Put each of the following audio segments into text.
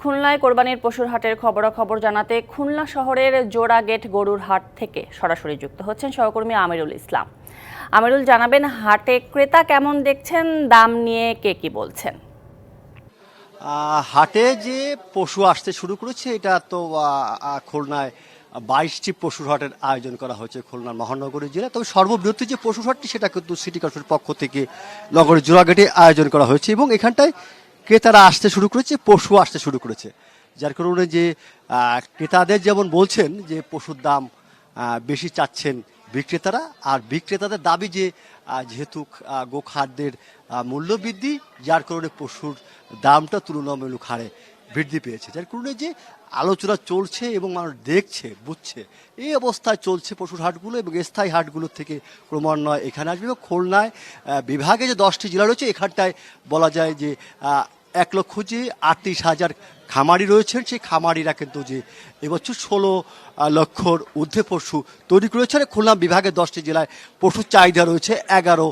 খুলনায় কোরবানির পশুর হাটের খবরাখবর জানাতে খুলনা শহরের জোড়া গেট গরুর হাট থেকে সরাসরি যুক্ত হচ্ছেন সহকর্মী আমিরুল ইসলাম। আমিরুল, জানাবেন হাটে ক্রেতা কেমন দেখছেন, দাম নিয়ে কে কি বলছেন? হাটে যে পশু আসতে শুরু করেছে, এটা তো খুলনায় বাইশটি পশুর হাটের আয়োজন করা হয়েছে খুলনার মহানগরী জেলা। তবে সর্ববৃহৎ যে পশুর হাটটি, সেটা কিন্তু সিটি কর্পোরেশনের পক্ষ থেকে নগরের জোড়াঘাটে আয়োজন করা হয়েছে এবং এখানটায় ক্রেতারা আসতে শুরু করেছে, পশু আসতে শুরু করেছে। যার কারণে যে ক্রেতাদের যেমন বলছেন যে, পশুর দাম বেশি চাচ্ছেন বিক্রেতারা, আর বিক্রেতাদের দাবি যে যেহেতু গোখাদ্যের মূল্য বৃদ্ধি, যার কারণে পশুর দামটা তুলনামূলক হারে বৃদ্ধি পেয়েছে। যার কারণে যে, আলোচনা চলছে এবং মানুষ দেখছে, বুঝছে, এই অবস্থায় চলছে পশুর হাটগুলো এবং স্থায়ী হাটগুলো থেকে ক্রমান্বয়ে এখানে আসবে এবং খুলনায় বিভাগে যে দশটি জেলা রয়েছে, এখানটায় বলা যায় যে এক লক্ষ যে আটত্রিশ হাজার খামারি রয়েছেন, সেই খামারিরা কিন্তু যে এবছর ষোলো লক্ষর ঊর্ধ্বে পশু তৈরি করেছে খুলনা বিভাগের দশটি জেলায় পশুর চাহিদা রয়েছে এগারো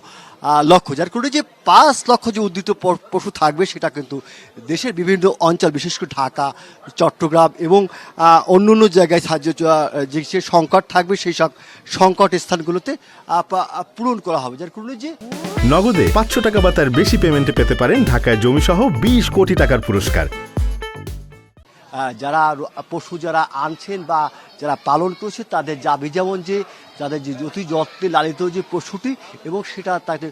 লক্ষ যার কারণে যে পাঁচ লক্ষ যে উদ্দিত পশু থাকবে, সেটা কিন্তু দেশের বিভিন্ন অঞ্চল, বিশেষ করে ঢাকা, চট্টগ্রাম এবং অন্য অন্য জায়গায় সাহায্য যে সে সংকট থাকবে, সেই সব সংকট স্থানগুলোতে পূরণ করা হবে। যার কারণে যে নগদে পাঁচশো টাকা বা তার বেশি পেমেন্টে পেতে পারেন ঢাকায় জমিসহ বিশ কোটি টাকার পুরস্কার। যারা পশু যারা আনছেন বা যারা পালন করছে, তাদের দাবি যেমন যে যাদের যে অতি যত্নে লালিত যে পশুটি এবং সেটা তাকে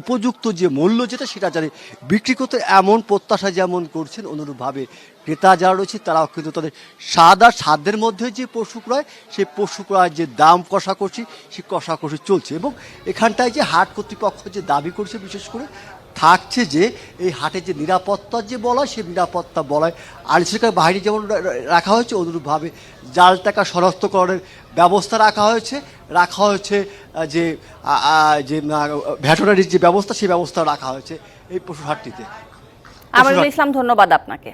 উপযুক্ত যে মূল্য যেটা, সেটা যারা বিক্রি করতে, এমন প্রত্যাশা যেমন করছেন, অনুরূপভাবে ক্রেতা যারা রয়েছে, তারাও কিন্তু তাদের স্বাদ আর সাধ্যের মধ্যে যে পশু ক্রয়, সেই পশু ক্রয়ের যে দাম কষাকষি সেই কষাকষি চলছে এবং এখানটায় যে হাট কর্তৃপক্ষ যে দাবি করছে, বিশেষ করে থাকছে যে এই হাটে যে নিরাপত্তা যে বলয় সে নিরাপত্তা বলয়। আইনশৃঙ্খলা বাহিনী যেমন রাখা হয়েছে অনুরূপভাবে জাল টাকা শনাক্তকরণের ব্যবস্থা রাখা হয়েছে। রাখা হয়েছে যে যে ভ্যাটেনারির যে ব্যবস্থা সেই ব্যবস্থা রাখা হয়েছে এই পশু হাটটিতে আমার ইসলাম ধন্যবাদ আপনাকে।